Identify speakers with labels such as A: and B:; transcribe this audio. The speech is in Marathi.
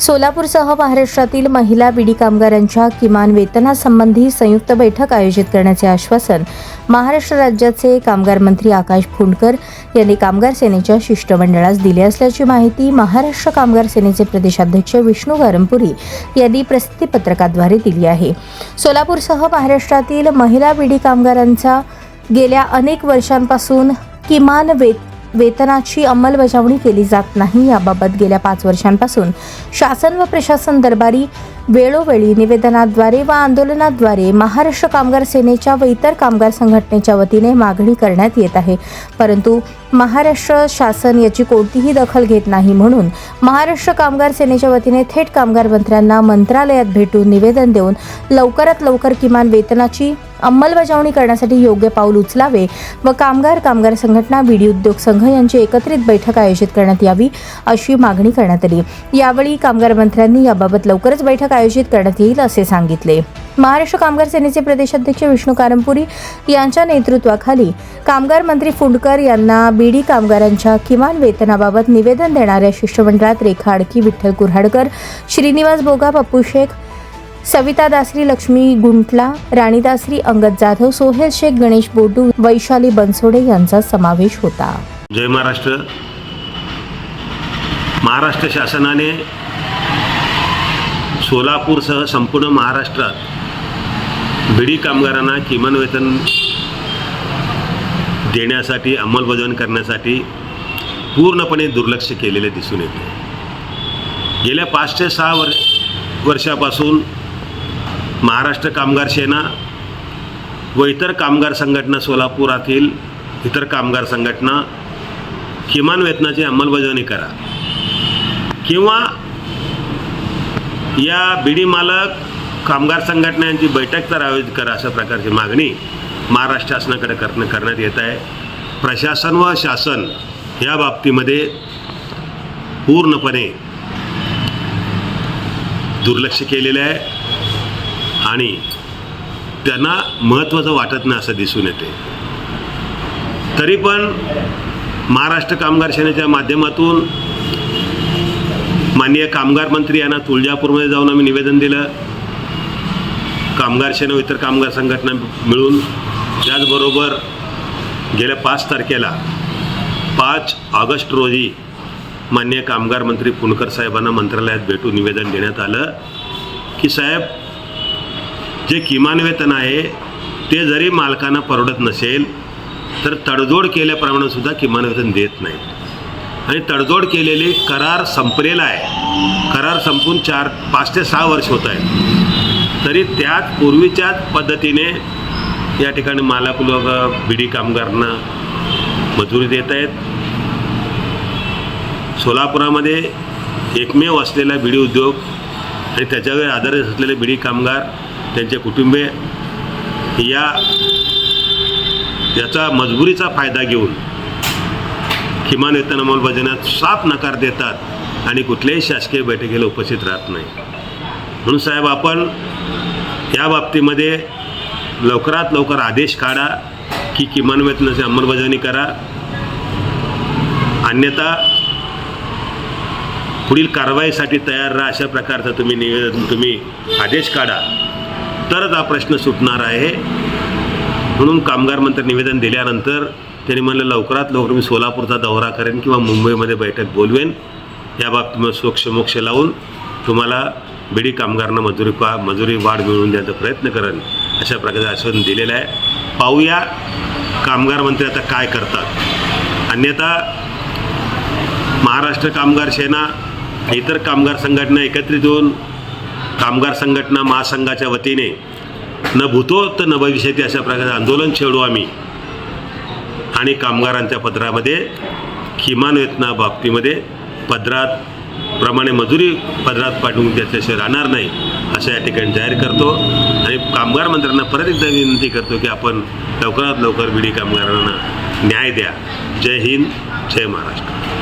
A: सोलापूरसह महाराष्ट्रातील महिला बिडी कामगारांच्या किमान वेतनासंबंधी संयुक्त बैठक आयोजित करण्याचे आश्वासन महाराष्ट्र राज्याचे कामगार मंत्री आकाश फुंडकर यांनी कामगार सेनेच्या शिष्टमंडळास दिले असल्याची माहिती महाराष्ट्र कामगार सेनेचे प्रदेशाध्यक्ष विष्णू गारंपुरी यांनी प्रसिद्धीपत्रकाद्वारे दिली आहे. सोलापूरसह महाराष्ट्रातील महिला बिडी कामगारांचा गेल्या अनेक वर्षांपासून किमान वेत वेतनाची अंमलबजावणी केली जात नाही याबाबत गेल्या पाच वर्षांपासून शासन व प्रशासन दरबारी वेळोवेळी निवेदनाद्वारे व आंदोलनाद्वारे महाराष्ट्र कामगार सेनेच्या व इतर कामगार संघटनेच्या वतीने मागणी करण्यात येत आहे. परंतु महाराष्ट्र शासन याची कोणतीही दखल घेत नाही म्हणून महाराष्ट्र कामगार सेनेच्या वतीने थेट कामगार मंत्र्यांना मंत्रालयात भेटून निवेदन देऊन लवकरात लवकर किमान वेतनाची अंमलबजावणी करण्यासाठी योग्य पाऊल उचलावे व कामगार कामगार संघटना बीडी उद्योग संघ यांची एकत्रित बैठक आयोजित करण्यात यावी अशी मागणी करण्यात आली. यावेळी कामगार मंत्र्यांनी याबाबत लवकरच बैठक आयोजित करण्यात येईल असे सांगितले. महाराष्ट्र कामगार सेनेचे प्रदेशाध्यक्ष विष्णू कारंपुरी यांच्या नेतृत्वाखाली कामगार मंत्री फुंडकर यांना बीडी कामगारांच्या किमान वेतनाबाबत निवेदन देणाऱ्या शिष्टमंडळात रेखा आडकी विठ्ठल कुऱ्हाडकर श्रीनिवास बोगा पप्पू शेख सविता दासरी लक्ष्मी गुंटला राणी दासरी अंगद जाधव सोहेल शेख गणेश बोडू वैशाली बनसोडे यांचा समावेश होता.
B: जय महाराष्ट्र. महाराष्ट्र शासनाने सोलापूरसह संपूर्ण महाराष्ट्रात बिडी कामगारांना किमान वेतन देण्यासाठी अंमलबजावणी करण्यासाठी पूर्णपणे दुर्लक्ष केलेले दिसून येते. गेल्या पाच ते सहा वर वर्षापासून महाराष्ट्र कामगार सेना व इतर कामगार संघटना सोलापुरातील इतर कामगार संघटना किमान वेतनाची अंमलबजावणी करा किंवा या बिडी मालक कामगार संघटनांची बैठक तर आयोजित करा अशा प्रकारची मागणी महाराष्ट्र शासनाकडे करणं करण्यात येत आहे. प्रशासन व शासन या बाबतीमध्ये पूर्णपणे दुर्लक्ष केलेलं आहे आणि त्यांना महत्त्वाचं वाटत नाही असं दिसून येते. तरी पण महाराष्ट्र कामगार सेनेच्या माध्यमातून माननीय कामगार मंत्री यांना तुळजापूरमध्ये जाऊन आम्ही निवेदन दिलं. कामगार सेना इतर कामगार संघटना मिळून त्याचबरोबर गेल्या पाच तारखेला पाच ऑगस्ट रोजी माननीय कामगार मंत्री पुणकर साहेबांना मंत्रालयात भेटून निवेदन देण्यात आलं की साहेब जे किमान वेतन आहे ते जरी मालकांना परवडत नसेल तर तडजोड केल्याप्रमाणे सुद्धा किमान वेतन देत नाहीत. आणि तडजोड केलेले करार संपलेला आहे. करार संपून चार पाच ते सहा वर्ष होत आहेत. तरी त्याच पूर्वीच्याच पद्धतीने या ठिकाणी मालक लोक बिडी कामगारांना मजुरी देत आहेत. सोलापुरामध्ये एकमेव असलेला बिडी उद्योग आणि त्याच्यावर आधारित असलेले बिडी कामगार त्यांचे कुटुंबे या याचा मजबुरीचा फायदा घेऊन किमान वेतन अंमलबजावण्यात साफ नकार देतात आणि कुठल्याही शासकीय बैठकीला उपस्थित राहत नाही. म्हणून साहेब आपण या बाबतीमध्ये लवकरात लवकर आदेश काढा की किमान वेतनाची अंमलबजावणी करा. अन्यथा पुढील कारवाईसाठी तयार राहा अशा प्रकारचं तुम्ही निवेदन तुम्ही आदेश काढा. तरच हा प्रश्न सुटणार आहे. म्हणून कामगार मंत्री निवेदन दिल्यानंतर त्यांनी म्हणलं लवकरात लवकर मी सोलापूरचा दौरा करेन किंवा मुंबईमध्ये बैठक बोलवेन. या बाबतीत सोक्ष मोक्ष लावून तुम्हाला बिडी कामगारांना मजुरी पा मजुरी वाढ मिळवून द्यायचा प्रयत्न करेन अशा प्रकारचं आश्वासन दिलेलं आहे. पाहूया कामगार मंत्री आता काय करतात. अन्यथा महाराष्ट्र कामगार सेना इतर कामगार संघटना एकत्रित होऊन कामगार संघटना महासंघाच्या वतीने न भूतो तर न भविष्यती अशा प्रकारचं आंदोलन छेडू आम्ही. आणि कामगारांच्या पदरामध्ये किमान वेतना बाबतीमध्ये पदरात प्रमाणे मजुरी पदरात पाठवून त्याच्याशिवाय राहणार नाही असं या ठिकाणी जाहीर करतो. आणि कामगार मंत्र्यांना परत एकदा विनंती करतो की आपण लवकरात लवकर विडी कामगारांना न्याय द्या. जय हिंद जय महाराष्ट्र.